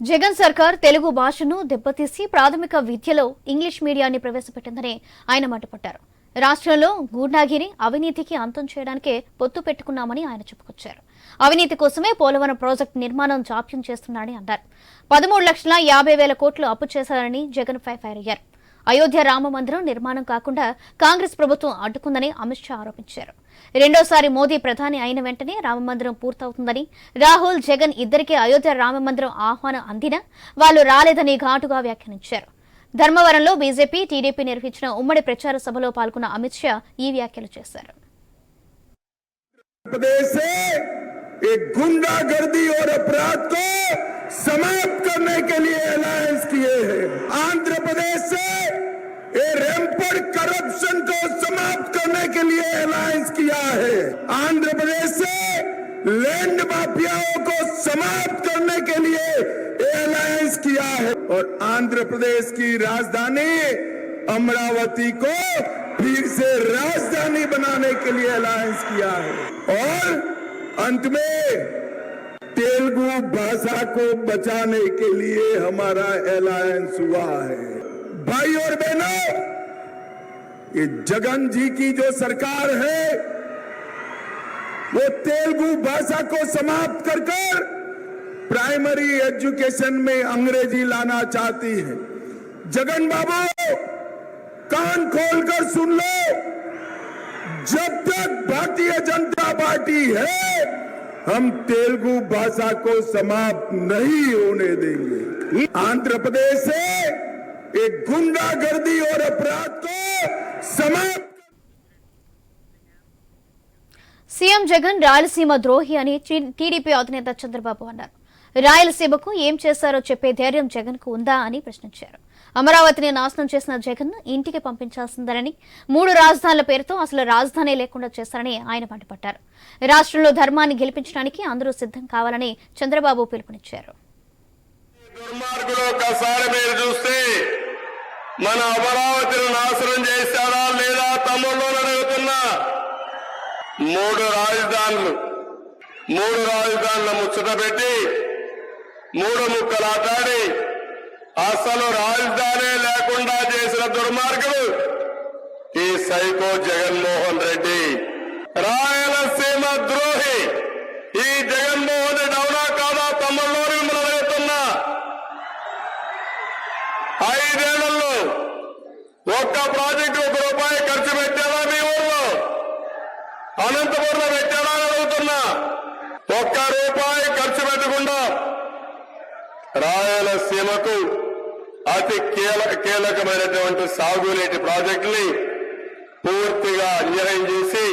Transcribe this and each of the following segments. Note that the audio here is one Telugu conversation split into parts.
జగన్ సర్కార్ తెలుగు భాషను దెబ్బతీసి ప్రాథమిక విద్యలో ఇంగ్లీష్ మీడియాన్ని ప్రవేశపెట్టిందని ఆయన మండిపడ్డారు రాష్ట్రంలో గూండాగిరి అవినీతికి అంతం చేయడానికే పొత్తు పెట్టుకున్నామని ఆయన చెప్పుకొచ్చారు. అవినీతి కోసమే పోలవరం ప్రాజెక్టు నిర్మాణం జాప్యం చేస్తున్నారని అన్నారు. పదమూడు లక్షల యాభై వేల కోట్లు అప్పు చేశారని జగన్ ఫైర్ అయ్యారు. అయోధ్య రామ మందిరం నిర్మాణం కాకుండా కాంగ్రెస్ ప్రభుత్వం అడ్డుకుందని అమిత్ షా ఆరోపించారు రెండోసారి మోదీ ప్రధాని అయిన వెంటనే రామమందిరం పూర్తవుతుందని రాహుల్ జగన్ ఇద్దరికీ అయోధ్య రామమందిరం ఆహ్వానం అందినా వాళ్ళు రాలేదని ఘాటుగా వ్యాఖ్యానించారు ధర్మవరంలో బీజేపీ టీడీపీ నిర్వహించిన ఉమ్మడి ప్రచార సభలో పాల్గొన్న అమిత్ షా ఈ వ్యాఖ్యలు చేశారు प्रदेश से एक गुंडागर्दी और अपराध को समाप्त करने के लिए अलायंस किए हैं करप्शन को समाप्त करने के लिए अलायंस किया है। आंध्र प्रदेश से लैंड माफियाओं को समाप्त करने के लिए अलायंस किया है। और आंध्र प्रदेश की राजधानी अमरावती को फिर से राजधानी बनाने के लिए अलायंस किया है। और अंत में तेलुगु भाषा को बचाने के लिए हमारा अलायंस हुआ है। भाई और बहनों ये जगन जी की जो सरकार है, वो तेलुगु भाषा को समाप्त कर कर प्राइमरी एजुकेशन में अंग्रेज़ी लाना चाहती है। जगन बाबू, कान खोलकर सुन लो। जब तक भारतीय जनता पार्टी है, हम तेलुगु भाषा को समाप्त नहीं होने देंगे। आंध्र प्रदेश से एक गुंडागर्दी और अपराध को సీఎం జగన్ రాయలసీమ ద్రోహి అని టీడీపీ అధినేత చంద్రబాబు అన్నారు. రాయలసీమకు ఏం చేశారో చెప్పే ధైర్యం జగన్కు ఉందా అని ప్రశ్నించారు. అమరావతిని నాశనం చేసిన జగన్ ఇంటికి పంపించాల్సిందనని మూడు రాజధానుల పేరుతో అసలు రాజధాని లేకుండా చేశారని ఆయన మండిపడ్డారు. రాష్ట్రంలో ధర్మాన్ని గెలిపించడానికి అందరూ సిద్ధం కావాలని చంద్రబాబు పిలుపునిచ్చారు. మన అమరావతిని నాశనం చేశారా లేదా తమ్ముళ్ళు అడుగుతున్నా? మూడు రాజధానులు మూడు రాజధానుల ముచ్చట పెట్టి మూడు ముక్కలు ఆటాడి అసలు రాజధాని లేకుండా చేసిన దుర్మార్గులు ఈ సైకో జగన్మోహన్ రెడ్డి. రాయలసీమ ద్రోహి ఈ జగన్మోహన్ రెడ్డి అవునా కాదా తమ్ముళ్ళు అని మిమ్మల్ని అడుగుతున్నా ఐదేళ్ళలో ఒక్క ప్రాజెక్టు ఒక రూపాయి ఖర్చు పెట్టారా మీ ఊర్లో? అనంతపురంలో పెట్టారా అని అడుగుతున్నా. ఒక్క రూపాయి ఖర్చు పెట్టకుండా రాయలసీమకు అతి కీలక కీలకమైనటువంటి సాగునీటి ప్రాజెక్టుని పూర్తిగా అన్యాయం చేసి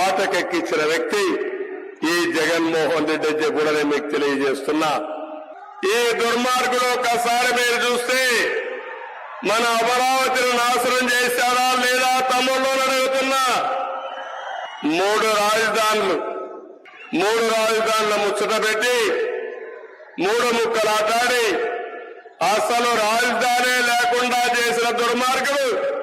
ఆటకెక్కించిన వ్యక్తి ఈ జగన్మోహన్ రెడ్డి అని కూడా నేను మీకు తెలియజేస్తున్నా. ఈ దుర్మార్గులు ఒకసారి మీరు చూస్తే మన అమరావతిని నాశనం చేశారా లేదా తమ్ముళ్ళు అడుగుతున్నా? మూడు రాజధానులు మూడు రాజధానుల ముచ్చట పెట్టి మూడు ముక్కలు ఆటాడి. అసలు రాజధాని లేకుండా చేసిన దుర్మార్గులు